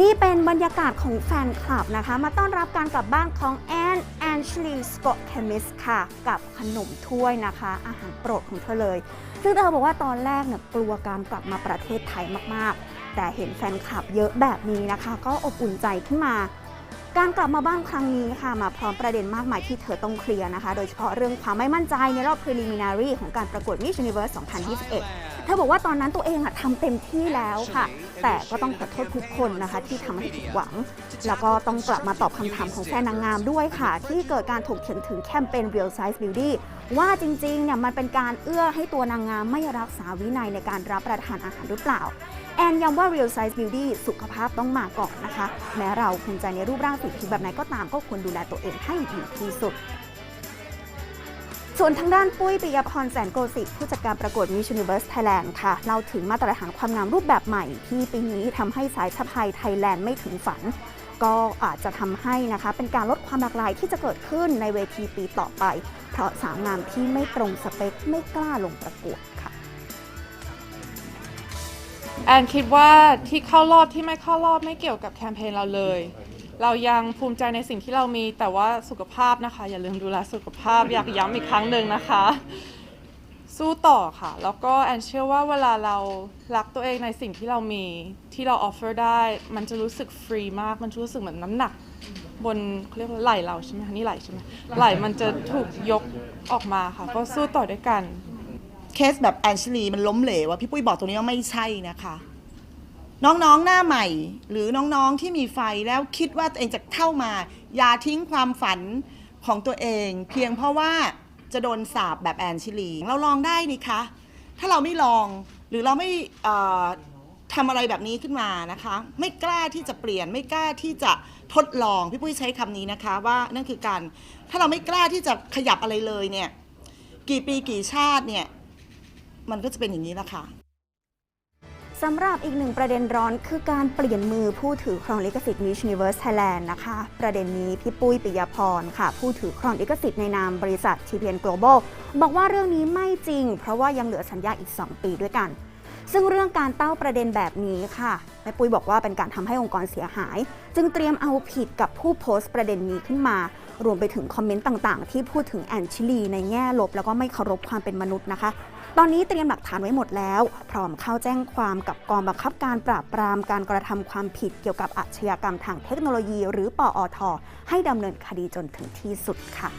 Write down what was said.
นี่เป็นบรรยากาศของแฟนคลับนะคะ มาต้อนรับการกลับบ้านของแอนแอนชลีสกอตเคมิสค่ะ กับขนมถ้วยนะคะ อาหารโปรดของเธอเลย ซึ่งเธอบอกว่าตอนแรกเนี่ยกลัวการกลับมาประเทศไทยมากๆ แต่เห็นแฟนคลับเยอะแบบนี้นะคะ ก็อบอุ่นใจขึ้นมา การกลับมาบ้านครั้งนี้ค่ะ มาพร้อมประเด็นมากมายที่เธอต้องเคลียร์นะคะ โดยเฉพาะเรื่องความไม่มั่นใจในรอบ preliminary ของการประกวด Miss Universe 2021 เธอบอกว่าตอนนั้นตัวเองอะทำเต็มที่แล้วค่ะ แต่ก็ต้องขอโทษทุกคนนะคะ ที่ทำให้ผิดหวัง แล้วก็ต้องกลับมาตอบคำถามของแฟนนางงามด้วยค่ะ ที่เกิดการถกเถียงถึงแคมเปญ Real Size Beauty ว่าจริงๆเนี่ยมันเป็นการเอื้อให้ตัวนางงามไม่รักษาวินัยในการรับประทานอาหารหรือเปล่า แอนย้ำว่า Real Size Beauty สุขภาพต้องมาก่อนนะคะ แม้เราภูมิใจในรูปร่างสีผิวแบบไหนก็ตามก็ควรดูแลตัวเองให้ดีที่สุด ส่วนทางด้านปุ้ยปิยพรแสนโกสิผู้จัดการประกวด Miss Universe Thailand ค่ะเล่าถึงมาตรฐานความงามรูปแบบใหม่ ที่ปีนี้ทำให้สายสะพายไทยแลนด์ไม่ถึงฝัน ก็อาจจะทำให้นะคะ เป็นการลดความหลากหลายที่จะเกิดขึ้นในเวทีปีต่อไป เพราะสาวงามที่ไม่ตรงสเปคไม่กล้าลงประกวดค่ะแอนคิดว่าที่เข้ารอบที่ไม่เข้ารอบไม่เกี่ยวกับแคมเปญเราเลย เรายังภูมิใจในสิ่งที่เรามีแต่ว่าสุขภาพนะคะ อย่าลืมดูแลสุขภาพอยากย้ำอีกครั้งหนึ่งนะคะ สู้ต่อค่ะ แล้วก็แอนเชื่อว่าเวลาเรารักตัวเองในสิ่งที่เรามีที่เราออฟเฟอร์ได้ มันจะรู้สึกฟรีมากมันจะรู้สึกเหมือนน้ำหนัก บนเขาเรียกว่าไหล่เราใช่ไหมคะนี่ไหล่ใช่ไหมไหล่มันจะถูกยกออกมาค่ะ ก็สู้ต่อด้วยกัน เคสแบบแอนชลีมันล้มเหลวอะพี่ปุ้ยบอกตรงนี้ว่าไม่ใช่นะคะ น้องๆหน้าใหม่ หรือน้องๆที่มีไฟแล้วคิดว่าตัวเองจะเข้ามา อย่าทิ้งความฝันของตัวเอง เพียงเพราะว่าจะโดนสาบแบบแอนชิลี เราลองได้นี่คะ ถ้าเราไม่ลองหรือเราไม่ทำอะไรแบบนี้ขึ้นมานะคะ ไม่กล้าที่จะเปลี่ยนไม่กล้าที่จะทดลองพี่ปุ้ยใช้คำนี้นะคะ ว่านั่นคือการถ้าเราไม่กล้าที่จะขยับอะไรเลยเนี่ย กี่ปีกี่ชาติเนี่ย มันก็จะเป็นอย่างนี้ละค่ะ สำหรับอีกหนึ่งประเด็นร้อนคือการเปลี่ยนมือผู้ถือครองลิขสิทธิ์ Miss Universe Thailand นะคะ ประเด็นนี้พี่ปุ้ยปิยพรค่ะ ผู้ถือครองลิขสิทธิ์ในนามบริษัท TPN Global บอกว่าเรื่องนี้ไม่จริง เพราะว่ายังเหลือสัญญาอีก 2 ปีด้วยกัน ซึ่งเรื่องการเต้าประเด็นแบบนี้ค่ะแม่ปุ้ยบอกว่าเป็นการทำให้องค์กรเสียหาย จึงเตรียมเอาผิดกับผู้โพสต์ประเด็นนี้ขึ้นมา รวมไปถึงคอมเมนต์ต่างๆ ที่พูดถึงแอนชิลีในแง่ลบ แล้วก็ไม่เคารพความเป็นมนุษย์นะคะ ตอนนี้เตรียมหลักฐานไว้หมดแล้ว พร้อมเข้าแจ้งความกับกองบังคับการปราบปรามการกระทำความผิดเกี่ยวกับอาชญากรรมทางเทคโนโลยี หรือปอทให้ดำเนินคดีจนถึงที่สุดค่ะ